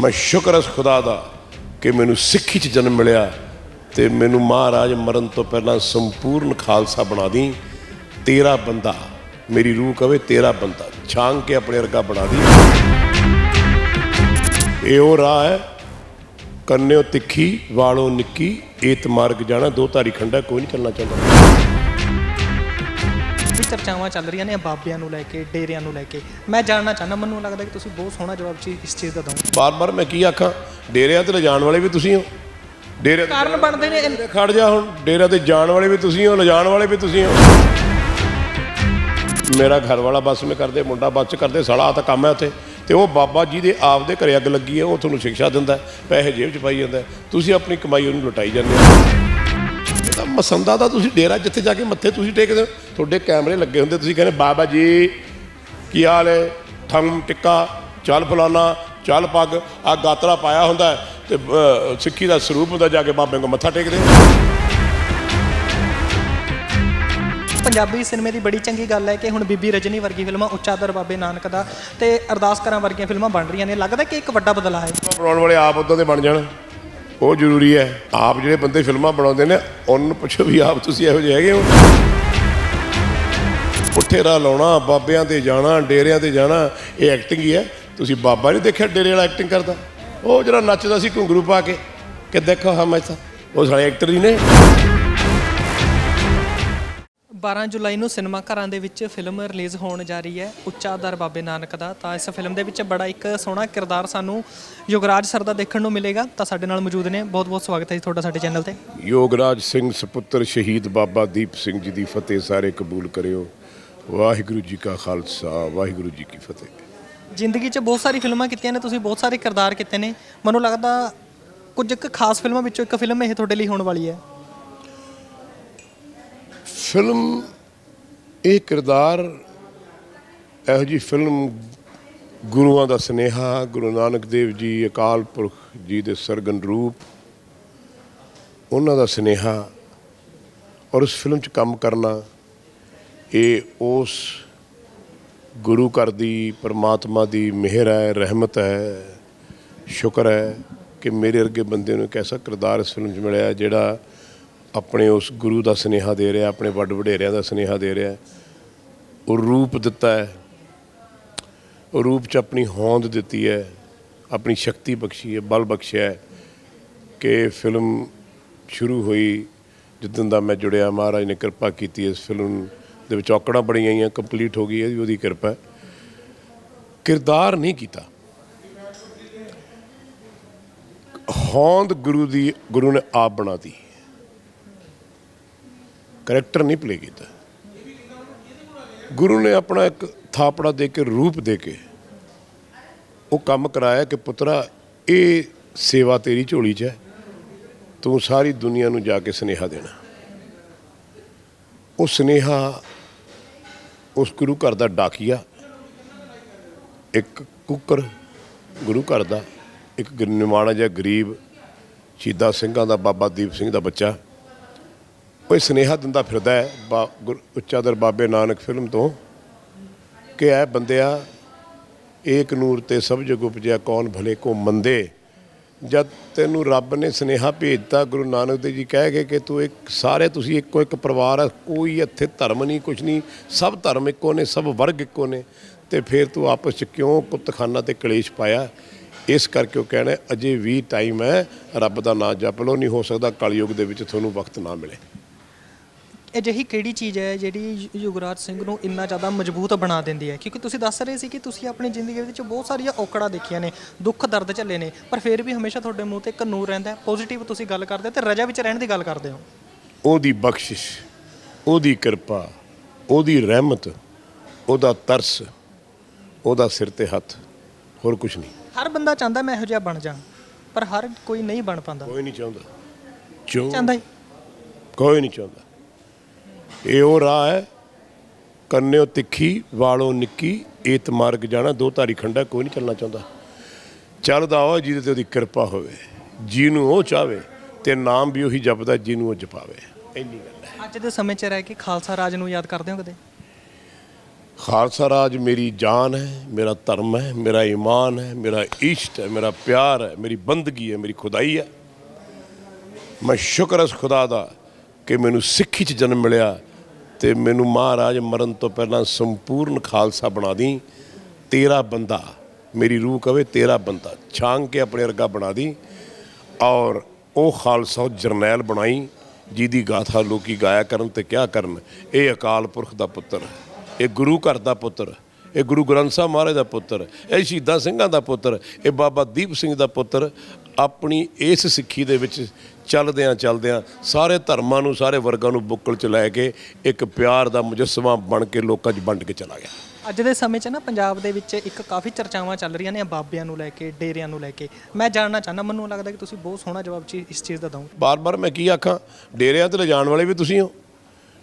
ਮੈਂ ਸ਼ੁਕਰ ਇਸ ਖੁਦਾ ਦਾ ਕਿ ਮੈਨੂੰ ਸਿੱਖੀ 'ਚ ਜਨਮ ਮਿਲਿਆ ਤੇ ਮੈਨੂੰ ਮਹਾਰਾਜ ਮਰਨ ਤੋਂ ਪਹਿਲਾਂ ਸੰਪੂਰਨ ਖਾਲਸਾ ਬਣਾ ਦੀ। ਤੇਰਾ ਬੰਦਾ, ਮੇਰੀ ਰੂਹ ਕਵੇ ਤੇਰਾ ਬੰਦਾ, ਛਾਂਗ ਕੇ ਆਪਣੇ ਵਰਗਾ ਬਣਾ ਦੀ। ਇਹ ਉਹ ਰਾਹ ਹੈ, ਕੰਨਿਓ ਤਿੱਖੀ, ਵਾਲੋਂ ਨਿੱਕੀ, ਏਤ ਮਾਰਗ ਜਾਣਾ, ਦੋ ਧਾਰੀ ਖੰਡਾ, ਕੋਈ ਨਹੀਂ ਚੱਲਣਾ ਚਾਹੁੰਦਾ। ਚਰਚਾਵਾਂ ਚੱਲ ਰਹੀਆਂ ਨੇ ਬਾਬਿਆਂ ਨੂੰ ਲੈ ਕੇ ਡੇਰਿਆਂ ਨੂੰ ਲੈ ਕੇ। ਮੈਂ ਜਾਣਨਾ ਚਾਹੁੰਦਾ ਮੈਨੂੰ ਲੱਗਦਾ ਕਿ ਤੁਸੀਂ ਬਹੁਤ ਸੋਹਣਾ ਜਵਾਬ ਚੀ- ਇਸ ਚੀਜ਼ ਦਾ ਦਿਓ ਬਾਰ-ਬਾਰ ਮੈਂ ਕੀ ਆਖਾਂ? ਡੇਰਿਆਂ ਤੇ ਲਿਜਾਣ ਵਾਲੇ ਵੀ ਤੁਸੀਂ ਹੋ। ਡੇਰੇ ਕਾਰਨ ਬਣਦੇ ਨੇ ਖੜ ਜਾ ਹੁਣ। ਡੇਰਾ ਤੇ ਜਾਣ ਵਾਲੇ ਵੀ ਤੁਸੀਂ ਹੋ ਲਿਜਾਣ ਵਾਲੇ ਵੀ ਤੁਸੀਂ ਹੋ। ਮੇਰਾ ਘਰ ਵਾਲਾ ਬੱਸ ਮੇ ਕਰਦੇ ਮੁੰਡਾ ਬੱਸ 'ਚ ਕਰਦੇ ਸਾਲਾ ਤਾਂ ਕੰਮ ਹੈ ਉੱਥੇ। ਤੇ ਉਹ ਬਾਬਾ ਜੀ ਦੇ ਆਪ ਦੇ ਘਰੇ ਅੱਗ ਲੱਗੀ ਹੈ ਉਹ ਤੁਹਾਨੂੰ ਸਿੱਖਿਆ ਦਿੰਦਾ ਪੈਸੇ ਜੇਬ 'ਚ ਪਾਈ ਜਾਂਦਾ। ਤੁਸੀਂ ਆਪਣੀ ਕਮਾਈ ਉਹਨੂੰ ਲੁਟਾਈ ਜਾਂਦੇ ਹੋ। ਇਹ ਤਾਂ ਮਸੰਦਾ ਦਾ ਤੁਸੀਂ ਡੇਰਾ ਜਿੱਥੇ ਜਾ ਕੇ ਮੱਥੇ ਤੁਸੀਂ ਟੇਕਦੇ ਹੋ। ਤੁਹਾਡੇ ਕੈਮਰੇ ਲੱਗੇ ਹੁੰਦੇ ਤੁਸੀਂ ਕਹਿੰਦੇ ਬਾਬਾ ਜੀ ਕੀ ਹਾਲ ਹੈ? ਥੰਮ ਟਿੱਕਾ ਚੱਲ ਫਲਾਨਾ ਚੱਲ ਪੱਗ। ਆ ਗਾਤਰਾ ਪਾਇਆ ਹੁੰਦਾ ਤੇ ਸਿੱਖੀ ਦਾ ਸਰੂਪ ਹੁੰਦਾ ਜਾ ਕੇ ਬਾਬੇ ਨੂੰ ਮੱਥਾ ਟੇਕਦੇ ਪੰਜਾਬੀ ਸਿਨੇਮੇ ਦੀ ਬੜੀ ਚੰਗੀ ਗੱਲ ਹੈ ਕਿ ਹੁਣ ਬੀਬੀ ਰਜਨੀ ਵਰਗੀ ਫਿਲਮਾਂ ਉੱਚਾ ਦਰ ਬਾਬੇ ਨਾਨਕ ਦਾ ਤੇ ਅਰਦਾਸ ਕਰਾਂ ਵਰਗੀਆਂ ਫਿਲਮਾਂ ਬਣ ਰਹੀਆਂ ਨੇ। ਲੱਗਦਾ ਕਿ ਇੱਕ ਵੱਡਾ ਬਦਲਾਅ ਹੈ। ਬਣਾਉਣ ਵਾਲੇ ਆਪ ਉਦਾਂ ਦੇ ਬਣ ਜਾਣ। ਉਹ ਜ਼ਰੂਰੀ ਹੈ। ਆਪ ਜਿਹੜੇ ਬੰਦੇ ਫਿਲਮਾਂ ਬਣਾਉਂਦੇ ਨੇ, ਉਹਨਾਂ ਨੂੰ ਪੁੱਛੋ ਵੀ ਆਪ ਤੁਸੀਂ ਇਹੋ ਜਿਹੇ ਹੈਗੇ ਹੋ। ਉੱਥੇ ਰਾ ਲਾਉਣਾ, ਬਾਬਿਆਂ ਤੇ ਜਾਣਾ, ਡੇਰਿਆਂ ਤੇ ਜਾਣਾ, ਇਹ ਐਕਟਿੰਗ ਹੀ ਹੈ। ਤੁਸੀਂ ਬਾਬਾ ਨਹੀਂ ਦੇਖਿਆ ਡੇਰੇ ਵਾਲਾ ਐਕਟਿੰਗ ਕਰਦਾ? ਉਹ ਜਿਹੜਾ ਨੱਚਦਾ ਸੀ ਘੁੰਗਰੂ ਪਾ ਕੇ, ਕਿ ਦੇਖੋ ਹਮ ਐਸਾ ਉਹ ਸਾਰੇ ਐਕਟਰ ਹੀ ਨੇ। 12 ਜੁਲਾਈ ਨੂੰ ਸਿਨੇਮਾ ਘਰਾਂ ਦੇ ਵਿੱਚ ਫਿਲਮ ਰਿਲੀਜ਼ ਹੋਣ ਜਾ ਰਹੀ ਹੈ ਉੱਚਾ ਦਰ ਬਾਬੇ ਨਾਨਕ ਦਾ। ਤਾਂ ਇਸ ਫਿਲਮ ਦੇ ਵਿੱਚ ਬੜਾ ਇੱਕ ਸੋਹਣਾ ਕਿਰਦਾਰ ਸਾਨੂੰ ਯੁਗਰਾਜ ਸਰ ਦਾ ਦੇਖਣ ਨੂੰ ਮਿਲੇਗਾ। ਤਾਂ ਸਾਡੇ ਨਾਲ ਮੌਜੂਦ ਨੇ। ਬਹੁਤ ਬਹੁਤ ਸਵਾਗਤ ਹੈ ਜੀ ਤੁਹਾਡਾ ਸਾਡੇ ਚੈਨਲ ਤੇ। ਯੋਗਰਾਜ ਸਿੰਘ ਸੁਪੁੱਤਰ ਸ਼ਹੀਦ ਬਾਬਾ ਦੀਪ ਸਿੰਘ ਜੀ ਦੀ ਫਤਿਹ ਸਾਰੇ ਕਬੂਲ ਕਰਿਓ। ਵਾਹਿਗੁਰੂ ਜੀ ਕਾ ਖਾਲਸਾ ਵਾਹਿਗੁਰੂ ਜੀ ਕੀ ਫਤਿਹ। ਜ਼ਿੰਦਗੀ 'ਚ ਬਹੁਤ ਸਾਰੀ ਫਿਲਮਾਂ ਕੀਤੀਆਂ ਨੇ। ਤੁਸੀਂ ਬਹੁਤ ਸਾਰੇ ਕਿਰਦਾਰ ਕੀਤੇ ਨੇ। ਮੈਨੂੰ ਲੱਗਦਾ ਕੁਝ ਇੱਕ ਖਾਸ ਫਿਲਮਾਂ ਵਿੱਚੋਂ ਇੱਕ ਫਿਲਮ ਇਹ ਤੁਹਾਡੇ ਲਈ ਹੋਣ ਵਾਲੀ ਹੈ। ਫਿਲਮ, ਇਹ ਕਿਰਦਾਰ ਇਹੋ ਜੀ ਫਿਲਮ ਗੁਰੂਆਂ ਦਾ ਸਨੇਹਾ, ਗੁਰੂ ਨਾਨਕ ਦੇਵ ਜੀ, ਅਕਾਲ ਪੁਰਖ ਜੀ ਦੇ ਸਰਗਨ ਰੂਪ, ਉਹਨਾਂ ਦਾ ਸਨੇਹਾ ਔਰ ਉਸ ਫਿਲਮ 'ਚ ਕੰਮ ਕਰਨਾ, ਇਹ ਉਸ ਗੁਰੂ ਘਰ ਦੀ, ਪਰਮਾਤਮਾ ਦੀ ਮਿਹਰ ਹੈ, ਰਹਿਮਤ ਹੈ, ਸ਼ੁਕਰ ਹੈ ਕਿ ਮੇਰੇ ਵਰਗੇ ਬੰਦੇ ਨੂੰ ਇੱਕ ਐਸਾ ਕਿਰਦਾਰ ਇਸ ਫਿਲਮ 'ਚ ਮਿਲਿਆ ਜਿਹੜਾ ਆਪਣੇ ਉਸ ਗੁਰੂ ਦਾ ਸਨੇਹਾ ਦੇ ਰਿਹਾ, ਆਪਣੇ ਵੱਡ ਵਡੇਰਿਆਂ ਦਾ ਸਨੇਹਾ ਦੇ ਰਿਹਾ। ਉਹ ਰੂਪ ਦਿੱਤਾ ਹੈ। ਉਹ ਰੂਪ 'ਚ ਆਪਣੀ ਹੋਂਦ ਦਿੱਤੀ ਹੈ। ਆਪਣੀ ਸ਼ਕਤੀ ਬਖਸ਼ੀ ਹੈ, ਬਲ ਬਖਸ਼ਿਆ ਹੈ ਕਿ ਫਿਲਮ ਸ਼ੁਰੂ ਹੋਈ ਜਿੱਦਣ ਦਾ ਮੈਂ ਜੁੜਿਆ। ਮਹਾਰਾਜ ਨੇ ਕਿਰਪਾ ਕੀਤੀ ਇਸ ਫਿਲਮ ਦੇ ਵਿੱਚ। ਔਕੜਾਂ ਬੜੀਆਂ ਆਈਆਂ ਕੰਪਲੀਟ ਹੋ ਗਈ ਹੈ ਉਹਦੀ ਕਿਰਪਾ ਕਿਰਦਾਰ ਨਹੀਂ ਕੀਤਾ। ਹੋਂਦ ਗੁਰੂ ਦੀ, ਗੁਰੂ ਨੇ ਆਪ ਬਣਾਤੀ ਕਰੈਕਟਰ ਨਹੀਂ ਪਲੇ ਕੀਤਾ। ਗੁਰੂ ਨੇ ਆਪਣਾ ਇੱਕ ਥਾਪੜਾ ਦੇ ਕੇ, ਰੂਪ ਦੇ ਕੇ ਉਹ ਕੰਮ ਕਰਾਇਆ ਕਿ ਪੁੱਤਰਾ, ਇਹ ਸੇਵਾ ਤੇਰੀ ਝੋਲੀ 'ਚ ਹੈ। ਤੂੰ ਸਾਰੀ ਦੁਨੀਆ ਨੂੰ ਜਾ ਕੇ ਸਨੇਹਾ ਦੇਣਾ। ਉਹ ਸਨੇਹਾ ਉਸ ਗੁਰੂ ਘਰ ਦਾ ਡਾਕੀਆ, ਇੱਕ ਕੁੱਕਰ ਗੁਰੂ ਘਰ ਦਾ, ਇੱਕ ਗ- ਨਿਮਾਣਾ ਜਿਹਾ ਗਰੀਬ, ਸ਼ਹੀਦਾਂ ਸਿੰਘਾਂ ਦਾ, ਬਾਬਾ ਦੀਪ ਸਿੰਘ ਦਾ ਬੱਚਾ ਕੋਈ ਇਹ ਸੁਨੇਹਾ ਦਿੰਦਾ ਫਿਰਦਾ ਹੈ, ਬਾ- ਗੁਰ- ਉੱਚਾਦਰ ਬਾਬੇ ਨਾਨਕ ਫਿਲਮ ਤੋਂ, ਕਿ ਇਹ ਬੰਦਿਆ ਏਕ ਨੂਰ ਤੇ ਸਭ ਜਗ ਉਪਜਿਆ, ਕੌਣ ਭਲੇ ਕੋ ਮੰਦੇ। ਜਦ ਤੈਨੂੰ ਰੱਬ ਨੇ ਸੁਨੇਹਾ ਭੇਜਤਾ, ਗੁਰੂ ਨਾਨਕ ਦੇਵ ਜੀ ਕਹਿ ਗਏ ਕਿ ਤੂੰ ਇੱਕ, ਸਾਰੇ ਤੁਸੀਂ ਇੱਕੋ ਇੱਕ ਪਰਿਵਾਰ ਆ, ਕੋਈ ਇੱਥੇ ਧਰਮ ਨਹੀਂ, ਕੁਛ ਨਹੀਂ, ਸਭ ਧਰਮ ਇੱਕੋ ਨੇ, ਸਭ ਵਰਗ ਇੱਕੋ ਨੇ। ਤੇ ਫਿਰ ਤੂੰ ਆਪਸ ਚ ਕਿਉਂ ਕੁੱਤਖਾਨਾ ਤੇ ਕਲੇਸ਼ ਪਾਇਆ? ਇਸ ਕਰਕੇ ਉਹ ਕਹਿਣਾ, ਅਜੇ ਵੀ ਟਾਈਮ ਹੈ, ਰੱਬ ਦਾ ਨਾਮ ਜਪ ਲਓ, ਨਹੀਂ ਹੋ ਸਕਦਾ ਕਲਯੁਗ ਦੇ ਵਿੱਚ ਤੁਹਾਨੂੰ ਵਕਤ ਨਾ ਮਿਲੇ। ਅਜਿਹੀ ਕਿਹੜੀ ਚੀਜ਼ ਹੈ ਜਿਹੜੀ ਯੁਗਰਾਜ ਸਿੰਘ ਨੂੰ ਇੰਨਾ ਜ਼ਿਆਦਾ ਮਜ਼ਬੂਤ ਬਣਾ ਦਿੰਦੀ ਹੈ? ਕਿਉਂਕਿ ਤੁਸੀਂ ਦੱਸ ਰਹੇ ਸੀ ਕਿ ਤੁਸੀਂ ਆਪਣੀ ਜ਼ਿੰਦਗੀ ਵਿੱਚ ਬਹੁਤ ਸਾਰੀਆਂ ਔਕੜਾਂ ਦੇਖੀਆਂ ਨੇ ਦੁੱਖ ਦਰਦ ਝੱਲੇ ਨੇ ਪਰ ਫਿਰ ਵੀ ਹਮੇਸ਼ਾ ਤੁਹਾਡੇ ਮੂੰਹ ਤੇ ਇੱਕ ਨੂਰ ਰਹਿੰਦਾ ਹੈ। ਪੋਜ਼ਿਟਿਵ ਤੁਸੀਂ ਗੱਲ ਕਰਦੇ ਹੋ ਤੇ ਰਜਾ ਵਿੱਚ ਰਹਿਣ ਦੀ ਗੱਲ ਕਰਦੇ ਹੋ। ਉਹਦੀ ਬਖਸ਼ਿਸ਼ ਉਹਦੀ ਕਿਰਪਾ ਉਹਦੀ ਰਹਿਮਤ ਉਹਦਾ ਤਰਸ ਉਹਦਾ ਸਿਰ ਤੇ ਹੱਥ ਹੋਰ ਕੁਝ ਨਹੀਂ। ਹਰ ਬੰਦਾ ਚਾਹੁੰਦਾ ਮੈਂ ਇਹੋ ਜਿਹਾ ਬਣ ਜਾ ਪਰ ਹਰ ਕੋਈ ਨਹੀਂ ਬਣ ਪਾਉਂਦਾ। ਕੋਈ ਨਹੀਂ ਚਾਹੁੰਦਾ। ਕਿਉਂ ਚਾਹੁੰਦਾ ਹੀ। ਕੋਈ ਨਹੀਂ ਚਾਹੁੰਦਾ। ਇਹ ਉਹ ਰਾਹ ਹੈ। ਕੰਨਿਓ ਤਿੱਖੀ ਵਾਲੋਂ ਨਿੱਕੀ ਏਤ ਮਾਰਗ ਜਾਣਾ ਦੋ ਧਾਰੀ ਖੰਡਾ ਕੋਈ ਨਹੀਂ ਚੱਲਣਾ ਚਾਹੁੰਦਾ। ਚੱਲਦਾ ਉਹ ਜਿਹਦੇ ਤੇ ਉਹਦੀ ਕਿਰਪਾ ਹੋਵੇ। ਜਿਹਨੂੰ ਉਹ ਚਾਵੇ ਤੇ ਨਾਮ ਵੀ ਉਹੀ ਜਪਦਾ ਜਿਹਨੂੰ ਉਹ ਜਪਾਵੇ। ਇੰਨੀ ਗੱਲ ਹੈ। ਅੱਜ ਦੇ ਸਮੇਂ 'ਚ ਰਹਿ ਕੇ ਖਾਲਸਾ ਰਾਜ ਨੂੰ ਯਾਦ ਕਰਦੇ ਹੋ ਕਦੇ? ਖਾਲਸਾ ਰਾਜ ਮੇਰੀ ਜਾਨ ਹੈ ਮੇਰਾ ਧਰਮ ਹੈ ਮੇਰਾ ਈਮਾਨ ਹੈ ਮੇਰਾ ਇਸ਼ਟ ਹੈ ਮੇਰਾ ਪਿਆਰ ਹੈ ਮੇਰੀ ਬੰਦਗੀ ਹੈ ਮੇਰੀ ਖੁਦਾਈ ਹੈ। ਮੈਂ ਸ਼ੁਕਰ ਉਸ ਖੁਦਾ ਦਾ ਕਿ ਮੈਨੂੰ ਸਿੱਖੀ 'ਚ ਜਨਮ ਮਿਲਿਆ ਤੇ ਮੈਨੂੰ ਮਹਾਰਾਜ ਮਰਨ ਤੋਂ ਪਹਿਲਾਂ ਸੰਪੂਰਨ ਖਾਲਸਾ ਬਣਾ ਦੀ। ਤੇਰਾ ਬੰਦਾ, ਮੇਰੀ ਰੂਹ ਕਵੇ ਤੇਰਾ ਬੰਦਾ, ਛਾਂਗ ਕੇ ਆਪਣੇ ਵਰਗਾ ਬਣਾ ਦੀ। ਔਰ ਉਹ ਖਾਲਸਾ ਉਹ ਜਰਨੈਲ ਬਣਾਈ, ਜਿਹਦੀ ਗਾਥਾ ਲੋਕੀ ਗਾਇਆ ਕਰਨ ਤੇ ਕਿਆ ਕਰਨ? ਇਹ ਅਕਾਲ ਪੁਰਖ ਦਾ ਪੁੱਤਰ, ਇਹ ਗੁਰੂ ਘਰ ਦਾ ਪੁੱਤਰ। ਇਹ ਗੁਰੂ ਗ੍ਰੰਥ ਸਾਹਿਬ ਮਹਾਰਾਜ ਦਾ ਪੁੱਤਰ ਇਹ ਸ਼ਹੀਦਾਂ ਸਿੰਘਾਂ ਦਾ ਪੁੱਤਰ ਇਹ ਬਾਬਾ ਦੀਪ ਸਿੰਘ ਦਾ ਪੁੱਤਰ ਆਪਣੀ ਇਸ ਸਿੱਖੀ ਦੇ ਵਿੱਚ ਚੱਲਦਿਆਂ ਚੱਲਦਿਆਂ ਸਾਰੇ ਧਰਮਾਂ ਨੂੰ ਸਾਰੇ ਵਰਗਾਂ ਨੂੰ ਬੁੱਕਲ ਚ ਲੈ ਕੇ ਇੱਕ ਪਿਆਰ ਦਾ ਮੁਜੱਸਮਾ ਬਣ ਕੇ ਲੋਕਾਂ 'ਚ ਵੰਡ ਕੇ ਚਲਾ ਗਿਆ। ਅੱਜ ਦੇ ਸਮੇਂ 'ਚ ਨਾ ਪੰਜਾਬ ਦੇ ਵਿੱਚ ਇੱਕ ਕਾਫੀ ਚਰਚਾਵਾਂ ਚੱਲ ਰਹੀਆਂ ਨੇ ਬਾਬਿਆਂ ਨੂੰ ਲੈ ਕੇ ਡੇਰਿਆਂ ਨੂੰ ਲੈ ਕੇ। ਮੈਂ ਜਾਣਨਾ ਚਾਹੁੰਦਾ ਮੈਨੂੰ ਲੱਗਦਾ ਕਿ ਤੁਸੀਂ ਬਹੁਤ ਸੋਹਣਾ ਜਵਾਬ ਚੀ- ਇਸ ਚੀਜ਼ ਦਾ ਦਵੋਗੇ ਬਾਰ-ਬਾਰ ਮੈਂ ਕੀ ਆਖਾਂ ਡੇਰਿਆਂ ਤੇ ਲਿਜਾਣ ਵਾਲੇ ਵੀ ਤੁਸੀਂ ਹੋ।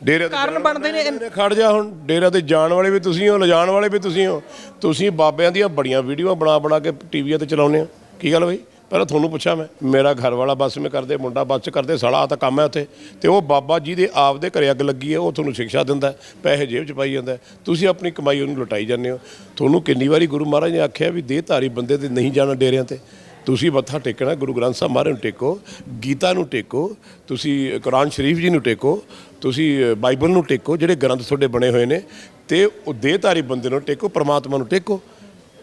ਡੇਰਿਆਂ ਤੇ ਕਾਰਨ ਬਣਦੇ ਨੇ ਖੜ ਜਾ ਹੁਣ ਡੇਰਿਆਂ ਤੇ ਜਾਣ ਵਾਲੇ ਵੀ ਤੁਸੀਂ ਹੋ ਲਿਜਾਣ ਵਾਲੇ ਵੀ ਤੁਸੀਂ ਹੋ। ਤੁਸੀਂ ਬਾਬਿਆਂ ਦੀਆਂ ਬੜੀਆਂ ਵੀਡੀਓ ਬਣਾ ਬਣਾ ਕੇ ਟੀਵੀਆਂ ਤੇ ਚਲਾਉਂਦੇ ਆ ਕੀ ਗੱਲ ਬਈ? ਪਹਿਲਾਂ ਤੁਹਾਨੂੰ ਪੁੱਛਾਂ ਮੈਂ ਮੇਰਾ ਘਰ ਵਾਲਾ ਬੱਸ ਵਿੱਚ ਕਰਦੇ ਮੁੰਡਾ ਬੱਸ 'ਚ ਕਰਦੇ ਸਾਲਾ ਆਹ ਤਾਂ ਕੰਮ ਹੈ ਉੱਥੇ। ਤੇ ਉਹ ਬਾਬਾ ਜਿਹਦੇ ਆਪਦੇ ਘਰੇ ਅੱਗ ਲੱਗੀ ਹੈ ਉਹ ਤੁਹਾਨੂੰ ਸਿੱਖਿਆ ਦਿੰਦਾ ਹੈ, ਪੈਸੇ ਜੇਬ 'ਚ ਪਾਈ ਜਾਂਦਾ ਹੈ। ਤੁਸੀਂ ਆਪਣੀ ਕਮਾਈ ਉਹਨੂੰ ਲੁਟਾਈ ਜਾਂਦੇ ਹੋ। ਤੁਹਾਨੂੰ ਕਿੰਨੀ ਵਾਰੀ ਗੁਰੂ ਮਹਾਰਾਜ ਨੇ ਆਖਿਆ ਵੀ ਦੇਹਧਾਰੀ ਬੰਦੇ ਤੇ ਨਹੀਂ ਜਾਣਾ ਡੇਰਿਆਂ ਤੇ। ਤੁਸੀਂ ਮੱਥਾ ਟੇਕਣਾ ਗੁਰੂ ਗ੍ਰੰਥ ਸਾਹਿਬ ਮਹਾਰਾਜ ਨੂੰ ਟੇਕੋ ਗੀਤਾ ਨੂੰ ਟੇਕੋ ਤੁਸੀਂ ਕੁਰਾਨ ਸ਼ਰੀਫ ਜੀ ਨੂੰ ਟੇਕੋ ਤੁਸੀਂ ਬਾਈਬਲ ਨੂੰ ਟੇਕੋ, ਜਿਹੜੇ ਗ੍ਰੰਥ ਤੁਹਾਡੇ ਬਣੇ ਹੋਏ ਨੇ, ਤੇ ਉਹ ਦੇਹਧਾਰੀ ਬੰਦੇ ਨੂੰ ਟੇਕੋ, ਪ੍ਰਮਾਤਮਾ ਨੂੰ ਟੇਕੋ।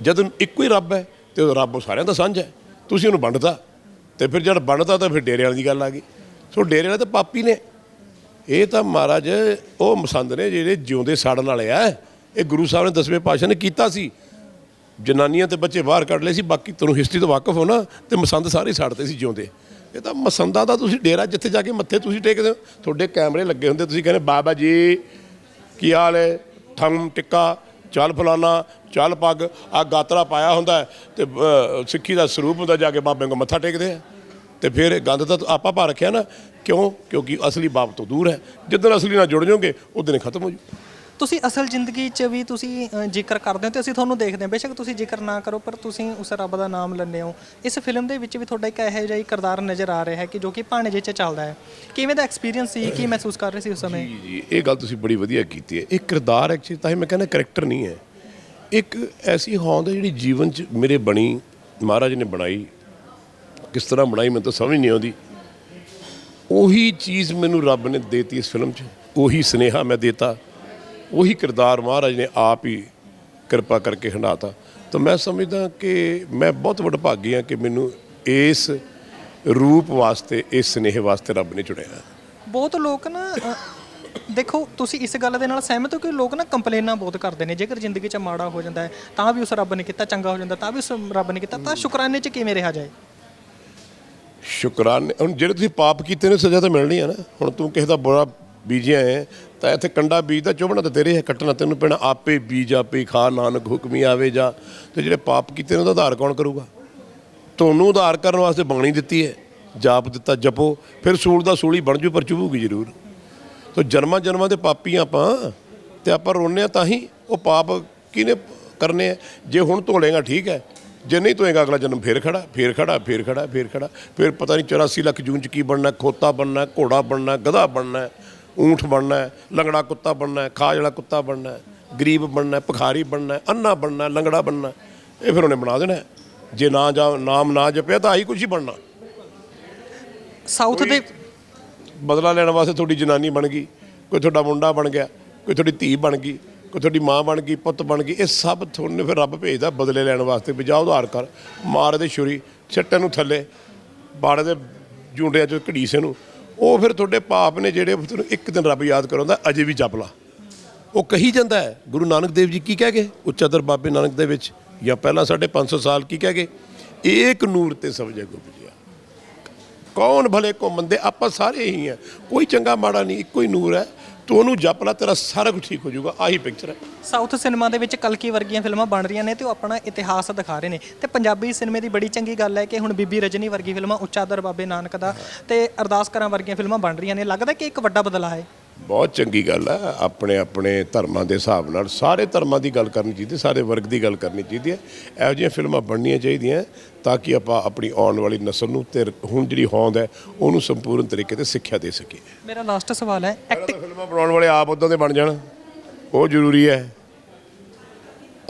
ਜਦ ਇੱਕੋ ਹੀ ਰੱਬ ਹੈ, ਤੇ ਉਹ ਰੱਬ ਉਹ ਸਾਰਿਆਂ ਦਾ ਸਾਂਝਾ ਹੈ। ਤੁਸੀਂ ਉਹਨੂੰ ਵੰਡਦਾ ਤੇ ਫਿਰ ਜਦ ਵੰਡਦਾ ਤਾਂ ਫਿਰ ਡੇਰੇ ਵਾਲੀ ਦੀ ਗੱਲ ਆ ਗਈ। ਸੋ ਡੇਰੇ ਵਾਲੇ ਤਾਂ ਪਾਪੀ ਨੇ। ਇਹ ਤਾਂ ਮਹਾਰਾਜ, ਉਹ ਮਸੰਦ ਨੇ ਜਿਹੜੇ ਜਿਉਂਦੇ ਸਾੜਨ ਵਾਲੇ ਆ। ਇਹ ਗੁਰੂ ਸਾਹਿਬ ਨੇ ਦਸਵੇਂ ਪਾਤਸ਼ਾਹ ਨੇ ਕੀਤਾ ਸੀ। ਜਨਾਨੀਆਂ ਤੇ ਬੱਚੇ ਬਾਹਰ ਕੱਢ ਲਏ ਸੀ, ਬਾਕੀ ਤੁਹਾਨੂੰ ਹਿਸਟਰੀ ਤੋਂ ਵਾਕਿਫ ਹੋ ਨਾ ਤੇ ਮਸੰਦ ਸਾਰੇ ਸਾੜਦੇ ਸੀ ਜਿਉਂਦੇ। ਇਹ ਤਾਂ ਮਸੰਦਾ ਦਾ ਤੁਸੀਂ ਡੇਰਾ ਜਿੱਥੇ ਜਾ ਕੇ ਮੱਥੇ ਤੁਸੀਂ ਟੇਕਦੇ ਹੋ, ਤੁਹਾਡੇ ਕੈਮਰੇ ਲੱਗੇ ਹੁੰਦੇ, ਤੁਸੀਂ ਕਹਿੰਦੇ, ਬਾਬਾ ਜੀ, ਕੀ ਹਾਲ ਹੈ? ਠੰਮ ਟਿੱਕਾ, ਚੱਲ ਫਲਾਨਾ, ਚੱਲ ਪੱਗ ਆ ਗਾਤਰਾ ਪਾਇਆ ਹੁੰਦਾ ਹੈ ਤੇ ਸਿੱਖੀ ਦਾ ਸਰੂਪ ਹੁੰਦਾ ਜਾ ਕੇ ਬਾਬੇ ਨੂੰ ਮੱਥਾ ਟੇਕਦੇ ਆ। ਤੇ ਫਿਰ ਗੰਦ ਤਾਂ ਆਪਾਂ ਪਾ ਰੱਖਿਆ ਨਾ, ਕਿਉਂ? ਕਿਉਂਕਿ ਅਸਲੀ ਬਾਪ ਤੋਂ ਦੂਰ ਹੈ। ਜਿੱਦਣ ਅਸਲੀ ਨਾਲ ਜੁੜ ਜਾਓਗੇ ਉਦੋਂ ਖਤਮ ਹੋ ਜੂ ਤੁਸੀਂ ਅਸਲ ਜ਼ਿੰਦਗੀ 'ਚ ਵੀ ਤੁਸੀਂ ਅ, ਜ਼ਿਕਰ ਕਰਦੇ ਹੋ ਤੇ ਅਸੀਂ ਤੁਹਾਨੂੰ ਦੇਖਦੇ ਹਾਂ। ਬੇਸ਼ੱਕ ਤੁਸੀਂ ਜ਼ਿਕਰ ਨਾ ਕਰੋ ਪਰ ਤੁਸੀਂ ਉਸ ਰੱਬ ਦਾ ਨਾਮ ਲੈਂਦੇ ਹੋ। ਇਸ ਫਿਲਮ ਦੇ ਵਿੱਚ ਵੀ ਤੁਹਾਡਾ ਇੱਕ ਇਹੋ ਜਿਹਾ ਹੀ ਕਿਰਦਾਰ ਨਜ਼ਰ ਆ ਰਿਹਾ ਹੈ ਕਿ ਜੋ ਕਿ ਭਾਣਜੇ 'ਚ ਚੱਲਦਾ ਹੈ। ਕਿਵੇਂ ਦਾ ਐਕਸਪੀਰੀਅੰਸ ਸੀ ਕੀ ਮਹਿਸੂਸ ਕਰ ਰਹੇ ਸੀ ਉਸ ਸਮੇਂ? ਜੀ ਜੀ ਇਹ ਗੱਲ ਤੁਸੀਂ ਬੜੀ ਵਧੀਆ ਕੀਤੀ ਹੈ। ਇਹ ਕਿਰਦਾਰ ਐਕਚੁਅਲੀ ਤਾਂ ਹੀ ਮੈਂ ਕਹਿੰਦਾ ਕਰੈਕਟਰ ਨਹੀਂ ਹੈ। ਇੱਕ ਐਸੀ ਹੋਂਦ ਹੈ ਜਿਹੜੀ ਜੀਵਨ 'ਚ ਮੇਰੇ ਬਣੀ ਮਹਾਰਾਜ ਨੇ ਬਣਾਈ। ਕਿਸ ਤਰ੍ਹਾਂ ਬਣਾਈ ਮੈਨੂੰ ਤਾਂ ਸਮਝ ਨਹੀਂ ਆਉਂਦੀ। ਉਹੀ ਚੀਜ਼ ਮੈਨੂੰ ਰੱਬ ਨੇ ਦੇਤੀ ਇਸ ਫਿਲਮ 'ਚ। ਉਹੀ ਸਨੇਹਾ ਮੈਂ ਦੇਤਾ। ਉਹੀ ਕਿਰਦਾਰ ਮਹਾਰਾਜ ਨੇ ਆਪ ਹੀ ਕਿਰਪਾ ਕਰਕੇ ਹੰਡਾਤਾ ਤਾਂ ਮੈਂ ਸਮਝਦਾ ਕਿ ਮੈਂ ਬਹੁਤ ਵਡਭਾਗੀ ਹਾਂ ਕਿ ਮੈਨੂੰ ਇਸ ਰੂਪ ਵਾਸਤੇ ਇਸ ਸਨੇਹ ਵਾਸਤੇ ਰੱਬ ਨੇ ਚੁਣਿਆ। ਬਹੁਤ ਲੋਕ ਨਾ ਦੇਖੋ ਤੁਸੀਂ ਇਸ ਗੱਲ ਦੇ ਨਾਲ ਸਹਿਮਤ ਹੋ ਕਿ ਲੋਕ ਨਾ ਕੰਪਲੇਨਾਂ ਬਹੁਤ ਕਰਦੇ ਨੇ। ਜੇਕਰ ਜ਼ਿੰਦਗੀ 'ਚ ਮਾੜਾ ਹੋ ਜਾਂਦਾ ਹੈ ਤਾਂ ਵੀ ਉਸ ਰੱਬ ਨੇ ਕੀਤਾ ਚੰਗਾ ਹੋ ਜਾਂਦਾ ਤਾਂ ਵੀ ਉਸ ਰੱਬ ਨੇ ਕੀਤਾ ਤਾਂ ਸ਼ੁਕਰਾਨੇ 'ਚ ਕਿਵੇਂ ਰਿਹਾ ਜਾਏ? ਸ਼ੁਕਰਾਨੇ ਹੁਣ ਜਿਹੜੇ ਤੁਸੀਂ ਪਾਪ ਕੀਤੇ ਨੇ ਸਜ਼ਾ ਤਾਂ ਮਿਲਣੀ ਹੈ ਨਾ। ਹੁਣ ਤੂੰ ਕਿਸੇ ਦਾ ਬੁਰਾ ਬੀਜਿਆ ਹੈ ਤਾਂ ਇੱਥੇ ਕੰਡਾ ਬੀਜਦਾ ਚੁਭਣਾ ਤਾਂ ਤੇਰੇ ਹੈ ਕੱਟਣਾ, ਤੈਨੂੰ ਪੈਣਾ ਆਪੇ ਬੀਜ, ਆਪੇ ਖਾ, ਨਾਨਕ ਹੁਕਮੀ ਆਵੇ ਜਾ। ਤੇ ਜਿਹੜੇ ਪਾਪ ਕੀਤੇ ਨੇ ਉਹਦਾ ਆਧਾਰ ਕੌਣ ਕਰੂਗਾ? ਤੁਹਾਨੂੰ ਆਧਾਰ ਕਰਨ ਵਾਸਤੇ ਬਾਣੀ ਦਿੱਤੀ ਹੈ ਜਾਪ ਦਿੱਤਾ, ਜਪੋ, ਫਿਰ ਸੂਲ ਦਾ ਸੂਲੀ ਬਣ ਜੂ, ਪਰ ਚੁਭੂਗੀ ਜ਼ਰੂਰ। ਤੋ ਜਨਮਾਂ ਜਨਮਾਂ ਦੇ ਪਾਪੀ ਆਪਾਂ, ਤੇ ਆਪਾਂ ਰੋਨੇ ਆ ਤਾਂ ਹੀ ਉਹ ਪਾਪ ਕਿਹਨੇ ਕਰਨੇ ਆ ਜੇ ਹੁਣ ਧੋਲੇਗਾ ਠੀਕ ਹੈ ਜੇ ਨਹੀਂ ਧੋਏਗਾ ਅਗਲਾ ਜਨਮ ਫੇਰ ਖੜਾ ਫੇਰ ਖੜਾ ਫੇਰ ਖੜਾ ਫੇਰ ਖੜਾ। ਫੇਰ ਪਤਾ ਨਹੀਂ 84 ਲੱਖ ਜੂਨ ਚ ਕੀ ਬਣਨਾ, ਖੋਤਾ ਬਣਨਾ, ਘੋੜਾ ਬਣਨਾ, ਗਧਾ ਬਣਨਾ। ਊਂਠ ਬਣਨਾ ਲੰਗੜਾ ਕੁੱਤਾ ਬਣਨਾ ਖਾਜ ਵਾਲਾ ਕੁੱਤਾ ਬਣਨਾ ਗਰੀਬ ਬਣਨਾ ਭਿਖਾਰੀ ਬਣਨਾ ਅੰਨਾ ਬਣਨਾ ਲੰਗੜਾ ਬਣਨਾ ਇਹ ਫਿਰ ਉਹਨੇ ਬਣਾ ਦੇਣਾ ਹੈ। ਜੇ ਨਾ ਜਾ ਨਾਮ ਨਾ ਜਪਿਆ ਤਾਂ ਆਹੀ ਕੁਝ ਹੀ ਬਣਨਾ ਸਾਊਥ ਦੇ ਬਦਲਾ ਲੈਣ ਵਾਸਤੇ ਤੁਹਾਡੀ ਜਨਾਨੀ ਬਣ ਗਈ ਕੋਈ ਤੁਹਾਡਾ ਮੁੰਡਾ ਬਣ ਗਿਆ ਕੋਈ ਤੁਹਾਡੀ ਧੀ ਬਣ ਗਈ ਕੋਈ ਤੁਹਾਡੀ ਮਾਂ ਬਣ ਗਈ ਪੁੱਤ ਬਣ ਗਈ ਇਹ ਸਭ ਤੁਹਾਨੂੰ ਫਿਰ ਰੱਬ ਭੇਜਦਾ ਬਦਲੇ ਲੈਣ ਵਾਸਤੇ ਵੀ ਜਾ ਉਧਾਰ ਕਰ ਮਾਰ ਦੇ ਛੁਰੀ ਛੱਟੇ ਨੂੰ ਥੱਲੇ ਬਾੜੇ ਦੇ ਜੁੰਡਿਆਂ ਚੋਂ ਘੜੀਸੇ ਨੂੰ ਉਹ ਫਿਰ ਤੁਹਾਡੇ ਪਾਪ ਨੇ ਜਿਹੜੇ ਤੁਹਾਨੂੰ ਇੱਕ ਦਿਨ ਰੱਬ ਯਾਦ ਕਰਾਉਂਦਾ, ਅਜੇ ਵੀ ਜਪ ਲਾ। ਉਹ ਕਹੀ ਜਾਂਦਾ ਹੈ, ਗੁਰੂ ਨਾਨਕ ਦੇਵ ਜੀ ਕੀ ਕਹਿ ਗਏ? ਉਚਦਰ ਬਾਬੇ ਨਾਨਕ ਦੇ ਵਿੱਚ, ਜਾਂ ਪਹਿਲਾਂ ਸਾਡੇ 500 ਸਾਲ ਕੀ ਕਹਿ ਗਏ? ਏਕ ਨੂਰ ਤੇ ਸਭ ਜਗ ਉਪਜਿਆ ਕੌਣ ਭਲੇ ਕੋ ਮੰਦੇ ਆਪਾਂ ਸਾਰੇ ਹੀ ਆ। ਕੋਈ ਚੰਗਾ ਮਾੜਾ ਨਹੀਂ, ਇੱਕੋ ਹੀ ਨੂਰ ਹੈ। ਤੂੰ ਉਹਨੂੰ ਜਪ ਲੈ, ਤੇਰਾ ਸਾਰਾ ਕੁਝ ਠੀਕ ਹੋ ਜਾਊਗਾ। ਆਹੀ ਪਿਕਚਰ ਹੈ। ਸਾਊਥ ਸਿਨੇਮਾ ਦੇ ਵਿੱਚ ਕਲਕੀ ਵਰਗੀਆਂ ਫਿਲਮਾਂ ਬਣ ਰਹੀਆਂ ਨੇ ਤੇ ਉਹ ਆਪਣਾ ਇਤਿਹਾਸ ਦਿਖਾ ਰਹੇ ਨੇ। ਤੇ ਪੰਜਾਬੀ ਸਿਨੇਮੇ ਦੀ ਬੜੀ ਚੰਗੀ ਗੱਲ ਹੈ ਕਿ ਹੁਣ ਬੀਬੀ ਰਜਨੀ ਵਰਗੀ ਫਿਲਮਾਂ ਉੱਚਾ ਦਰ ਬਾਬੇ ਨਾਨਕ ਦਾ ਤੇ ਅਰਦਾਸ ਕਰਾਂ ਵਰਗੀਆਂ ਫਿਲਮਾਂ ਬਣ ਰਹੀਆਂ ਨੇ। ਲੱਗਦਾ ਕਿ ਇੱਕ ਵੱਡਾ ਬਦਲਾਅ ਹੈ। ਬਹੁਤ ਚੰਗੀ ਗੱਲ ਹੈ ਆਪਣੇ ਆਪਣੇ ਧਰਮਾਂ ਦੇ ਹਿਸਾਬ ਨਾਲ ਸਾਰੇ ਧਰਮਾਂ ਦੀ ਗੱਲ ਕਰਨੀ ਚਾਹੀਦੀ ਸਾਰੇ ਵਰਗ ਦੀ ਗੱਲ ਕਰਨੀ ਚਾਹੀਦੀ ਹੈ। ਇਹੋ ਜਿਹੀਆਂ ਫਿਲਮਾਂ ਬਣਨੀਆਂ ਚਾਹੀਦੀਆਂ ਤਾਂ ਕਿ ਆਪਾਂ ਆਪਣੀ ਆਉਣ ਵਾਲੀ ਨਸਲ ਨੂੰ ਤੇ ਹੁਣ ਜਿਹੜੀ ਹੋਂਦ ਹੈ ਉਹਨੂੰ ਸੰਪੂਰਨ ਤਰੀਕੇ ਤੇ ਸਿੱਖਿਆ ਦੇ ਸਕੀਏ। ਮੇਰਾ ਲਾਸਟ ਸਵਾਲ ਹੈ ਤਾਂ ਫਿਲਮਾਂ ਬਣਾਉਣ ਵਾਲੇ ਆਪ ਉਦਾਂ ਦੇ ਬਣ ਜਾਣ। ਉਹ ਜ਼ਰੂਰੀ ਹੈ।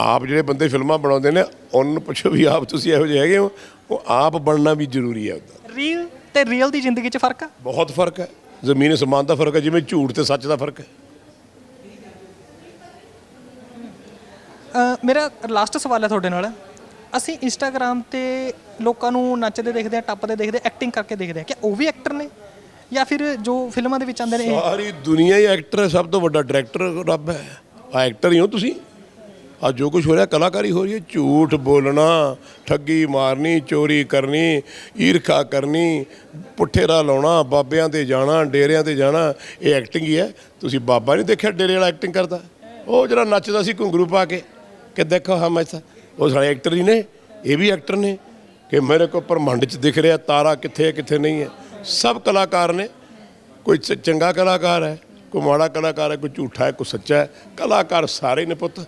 ਆਪ ਜਿਹੜੇ ਬੰਦੇ ਫਿਲਮਾਂ ਬਣਾਉਂਦੇ ਨੇ ਉਹਨਾਂ ਨੂੰ ਪੁੱਛੋ ਵੀ ਆਪ ਤੁਸੀਂ ਇਹੋ ਜਿਹੇ ਹੈਗੇ ਹੋ। ਉਹ ਆਪ ਬਣਨਾ ਵੀ ਜ਼ਰੂਰੀ ਹੈ ਉਹਦਾ ਰੀਲ ਤੇ ਰੀਅਲ ਦੀ ਜ਼ਿੰਦਗੀ 'ਚ ਫ਼ਰਕ ਆ? ਬਹੁਤ ਫ਼ਰਕ ਹੈ। ਜ਼ਮੀਨ ਅਸਮਾਨ ਦਾ ਫ਼ਰਕ ਹੈ ਜਿਵੇਂ ਝੂਠ ਤੇ ਸੱਚ ਦਾ ਫ਼ਰਕ ਹੈ। ਮੇਰਾ ਲਾਸਟ ਸਵਾਲ ਹੈ ਤੁਹਾਡੇ ਨਾਲ। ਅਸੀਂ ਇੰਸਟਾਗ੍ਰam ਤੇ ਲੋਕਾਂ ਨੂੰ ਨੱਚਦੇ ਦੇਖਦੇ ਆ ਟੱਪਦੇ ਦੇਖਦੇ ਐਕਟਿੰਗ ਕਰਕੇ ਦੇਖਦੇ ਆ ਕਿ ਉਹ ਵੀ ਐਕਟਰ ਨੇ? ਜਾਂ ਫਿਰ ਜੋ ਫਿਲਮਾਂ ਦੇ ਵਿੱਚ ਆਉਂਦੇ ਨੇ ਇਹ? ਸਾਰੀ ਦੁਨੀਆ ਹੀ ਐਕਟਰ ਹੈ ਸਭ ਤੋਂ ਵੱਡਾ ਡਾਇਰੈਕਟਰ ਰੱਬ ਹੈ। ਆ ਐਕਟਰ ਹੀ ਹੋ ਤੁਸੀਂ। ਆ ਜੋ ਕੁਝ ਹੋ ਰਿਹਾ, ਕਲਾਕਾਰੀ ਹੋ ਰਹੀ ਹੈ। ਝੂਠ ਬੋਲਣਾ, ਠੱਗੀ ਮਾਰਨੀ, ਚੋਰੀ ਕਰਨੀ, ਈਰਖਾ ਕਰਨੀ ਪੁੱਠੇ ਰਾਹ ਲਾਉਣਾ, ਬਾਬਿਆਂ ਤੇ ਜਾਣਾ, ਡੇਰਿਆਂ ਤੇ ਜਾਣਾ, ਇਹ ਐਕਟਿੰਗ ਹੀ ਹੈ। ਤੁਸੀਂ ਬਾਬਾ ਨਹੀਂ ਦੇਖਿਆ ਡੇਰੇ ਵਾਲਾ ਐਕਟਿੰਗ ਕਰਦਾ? ਉਹ ਜਿਹੜਾ ਨੱਚਦਾ ਸੀ ਘੁੰਗਰੂ ਪਾ ਕੇ, ਕਿ ਦੇਖੋ ਹਮ ਐਸਾ ਉਹ ਸਾਰੇ ਐਕਟਰ ਹੀ ਨੇ, ਇਹ ਵੀ ਐਕਟਰ ਨੇ, ਕਿ ਮੇਰੇ ਕੋ ਪਰਮੰਡ ਚ ਦਿਖ ਰਿਹਾ, ਤਾਰਾ ਕਿੱਥੇ ਹੈ, ਕਿੱਥੇ ਨਹੀਂ ਹੈ। ਸਭ ਕਲਾਕਾਰ ਨੇ, ਕੋਈ ਚੰਗਾ ਕਲਾਕਾਰ ਹੈ, ਕੋਈ ਮਾੜਾ ਕਲਾਕਾਰ ਹੈ, ਕੋਈ ਝੂਠਾ ਹੈ, ਕੋਈ ਸੱਚਾ ਹੈ। ਕਲਾਕਾਰ ਸਾਰੇ ਨੇ ਪੁੱਤ।